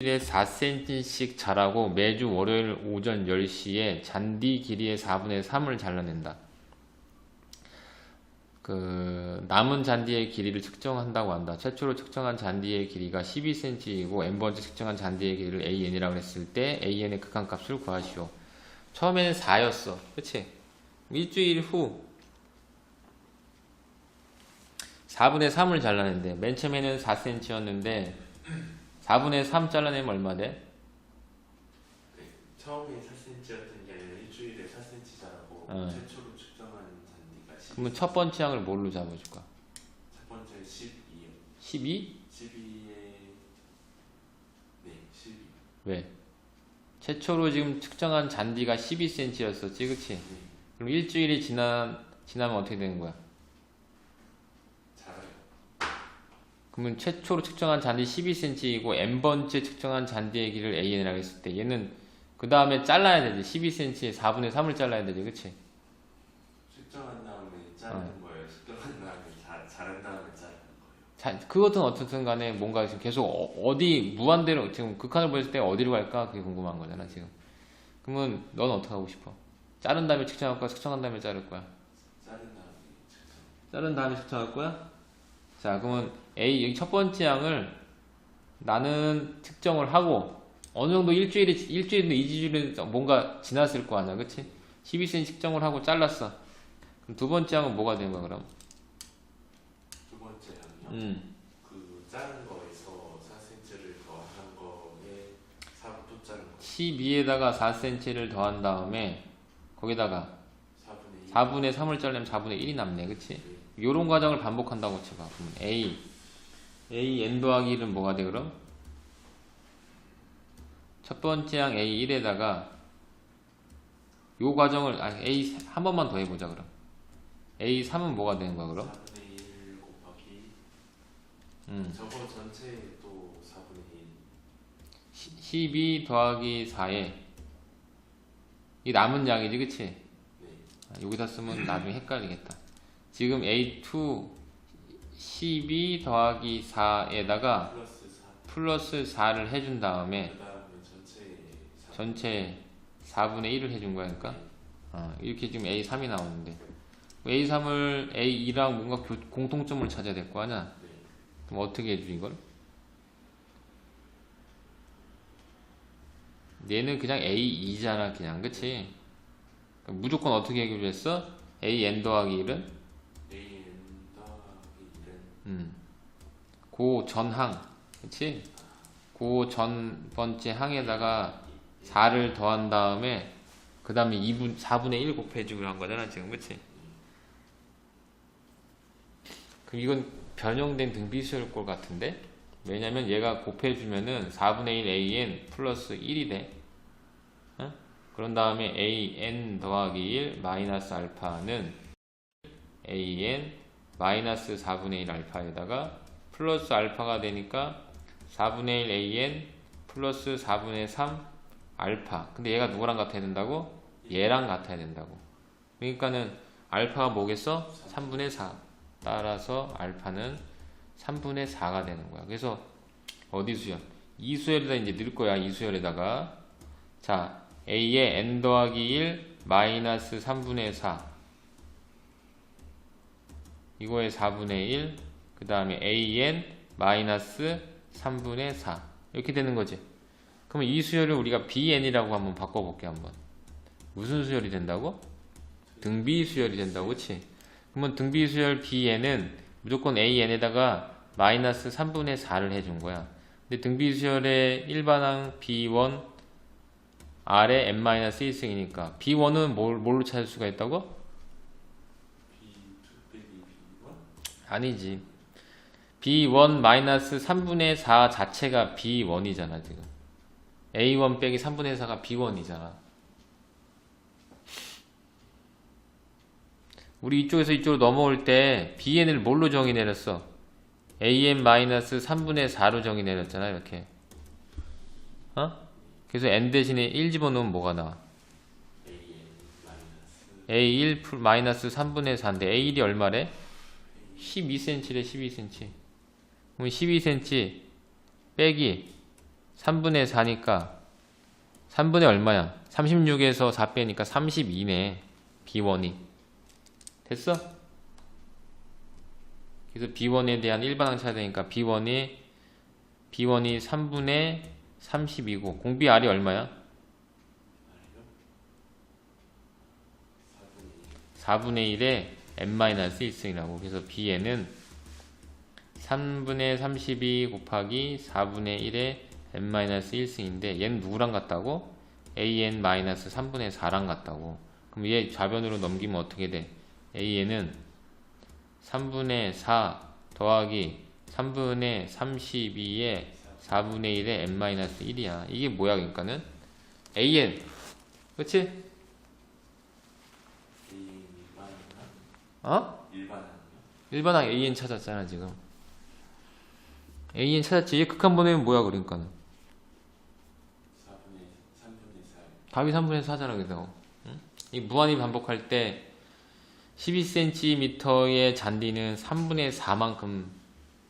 일에 4cm씩 자라고 매주 월요일 오전 10시에 잔디 길이의 4분의 3을 잘라낸다. 그 남은 잔디의 길이를 측정한다고 한다. 최초로 측정한 잔디의 길이가 12cm이고 n번째 측정한 잔디의 길이를 an이라고 했을 때 an의 극한값을 구하시오. 처음에는 4였어. 그치? 일주일 후 4분의 3을 잘라낸대. 맨 처음에는 4cm였는데 4분의 3 잘라내면 얼마 돼? 처음에 4cm였던 게 아니라 일주일에 4cm 자라고 어. 최초로 측정한 잔디가 10. 그러면 첫 번째 항을 뭘로 잡아줄까? 첫 번째 12요. 12? 12에 네, 12. 왜? 최초로 지금 측정한 잔디가 12cm였었지, 그치? 네, 그럼 일주일이 지나, 지나면 어떻게 되는 거야? 자라요. 그러면 최초로 측정한 잔디 12cm이고 n번째 측정한 잔디의 길이를 an이라고 했을 때 얘는 그 다음에 잘라야 되지. 12cm에 4분의 3을 잘라야 되지, 그치? 측정한 다음에 자르는 거예요. 측정한 다음에 자, 자른 다음에 자르는 거예요. 자, 그것은 어떻든 간에 뭔가 지금 계속 어, 디 무한대로 지금 극한을 보였을 때 어디로 갈까? 그게 궁금한 거잖아, 지금. 그러면 넌 어떻게 하고 싶어? 자른 다음에 측정할 거야? 측정한 다음에 자를 거야? 자른 다음에 측정. 자른 다음에 측정할 거야? 자, 그러면 A 여기 첫 번째 항을 나는 측정을 하고 어느 정도 일주일이 일주일이나 이주일은 뭔가 지났을 거 아니야, 그렇지? 12cm 측정을 하고 잘랐어. 그럼 두 번째 항은 뭐가 되는 거야, 그럼? 두 번째 항이요. 음, 그 자른 거에서 4cm를 더한 거에 4또 자른 거. 12에다가 4cm를 더한 다음에 거기다가 4분의 1. 4분의 3을 자르면 4분의 1이 남네, 그렇지? 요런 과정을 반복한다고 쳐봐. 그러면 A, A n 더하기 1은 뭐가 돼, 그럼? 첫 번째 항 A 1에다가 요 과정을, 아니, A 한 번만 더 해보자, 그럼. A 3은 뭐가 되는 거야, 그럼? 4분의 1 곱하기 음, 저거 전체에 또 4분의 1. 12 더하기 4에 이 남은 양이지, 그치? 네. 아, 여기다 쓰면 나중에 헷갈리겠다. 지금 A2 12 더하기 4에다가 플러스 4. 플러스 4를 해준 다음에 그 다음에 전체에 4. 전체 4분의 1을 해준 거야, 그러니까 어, 이렇게 지금 A3이 나오는데 A3을 A2랑 뭔가 교- 공통점을 찾아야 될 거 아니야? 네. 그럼 어떻게 해줘 이걸? 얘는 그냥 A2잖아, 그냥 그치? 무조건 어떻게 해결했어? 1은 AN 더하기 1은 음, 그 전항, 그치? 그전 번째 항에다가 4를 더한 다음에 그 다음에 2분, 4분의 1 곱해주기로 한 거잖아 지금 그치? 그럼 이건 변형된 등비수열 꼴 같은데? 왜냐면 얘가 곱해주면은 4분의 1 an 플러스 1이 돼 어? 그런 다음에 an 더하기 1 마이너스 알파는 an 마이너스 4분의 1 알파에다가 플러스 알파가 되니까 4분의 1 an 플러스 4분의 3 알파. 근데 얘가 누구랑 같아야 된다고? 얘랑 같아야 된다고. 그러니까는 알파가 뭐겠어? 3분의 4. 따라서 알파는 3분의 4가 되는 거야. 그래서 어디 수열? 이 수열에다 이제 넣을 거야. 이 수열에다가. 자, a의 n 더하기 1 마이너스 3분의 4. 이거의 4분의 1, 그 다음에 an 마이너스 3분의 4 이렇게 되는 거지. 그러면 이 수열을 우리가 bn이라고 한번 바꿔볼게 한번. 무슨 수열이 된다고? 등비 수열이 된다고, 그렇지? 그러면 등비 수열 bn은 무조건 an에다가 마이너스 3분의 4를 해준 거야. 근데 등비 수열의 일반항 b1 아래 n-1승이니까 b1은 뭘, 뭘로 찾을 수가 있다고? B2 빼기 B1? 아니지. B1 마이너스 3분의 4 자체가 B1이잖아, 지금. A1 빼기 3분의 4가 B1이잖아. 우리 이쪽에서 이쪽으로 넘어올 때 BN을 뭘로 정의 내렸어? AN 마이너스 3분의 4로 정의 내렸잖아, 이렇게. 어? 그래서 N 대신에 1 집어넣으면 뭐가 나와? AN 마이너스 A1 풀- 마이너스 3분의 4인데 A1이 얼마래? 12cm래 12cm 그럼 12cm 빼기 3분의 4니까 3분의 얼마야? 36에서 4 빼니까 32네. B1이. 됐어? 그래서 B1에 대한 일반항 찾아야 되니까 B1이 B1이 3분의 32고 공비 R이 얼마야? 4분의 1에 n-1승이라고 그래서 B에는 3분의 32 곱하기 4분의 1에 n-1승인데 얘는 누구랑 같다고? an-3분의 4랑 같다고 그럼 얘 좌변으로 넘기면 어떻게 돼? a는 3분의 4 더하기 3분의 32에 4분의 1에 n-1이야 이게 뭐야 그러니까는 an 그치? A 일반항 어? 일반항이요? 일반항 an 찾았잖아 지금. An 찾았지. 얘 극한 보내면 뭐야 그러니까는. 4분의 3분의 4 답이 3분의 4잖아 그래서. 응? 이 무한히 반복할 때 12cm의 잔디는 3분의 4만큼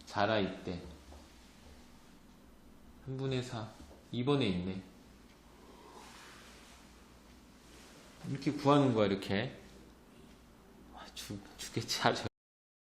자라있대. 3분의 4 2번에 있네. 이렇게 구하는 거야 이렇게. 아, 죽, 죽겠지 아주